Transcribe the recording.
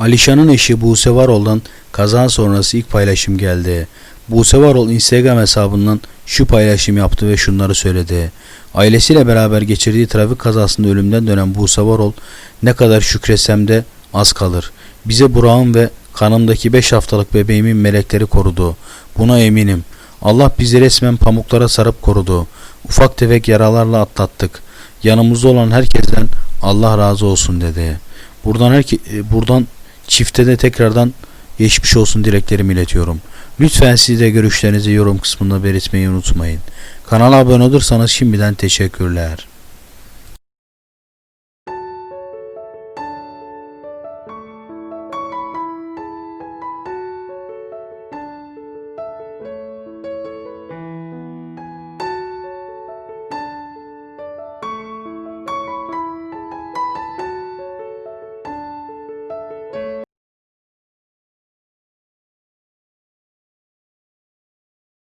Alişan'ın eşi Buse Varol'dan kaza sonrası ilk paylaşım geldi. Buse Varol Instagram hesabından şu paylaşım yaptı ve şunları söyledi. Ailesiyle beraber geçirdiği trafik kazasında ölümden dönen Buse Varol ne kadar şükretsem de az kalır. Bize Burak'ın ve kanımdaki 5 haftalık bebeğimin melekleri korudu. Buna eminim. Allah bizi resmen pamuklara sarıp korudu. Ufak tefek yaralarla atlattık. Yanımızda olan herkesten Allah razı olsun dedi. Buradan herke e, buradan çifte de tekrardan geçmiş olsun dileklerimi iletiyorum. Lütfen siz de görüşlerinizi yorum kısmında belirtmeyi unutmayın. Kanala abone olursanız şimdiden teşekkürler.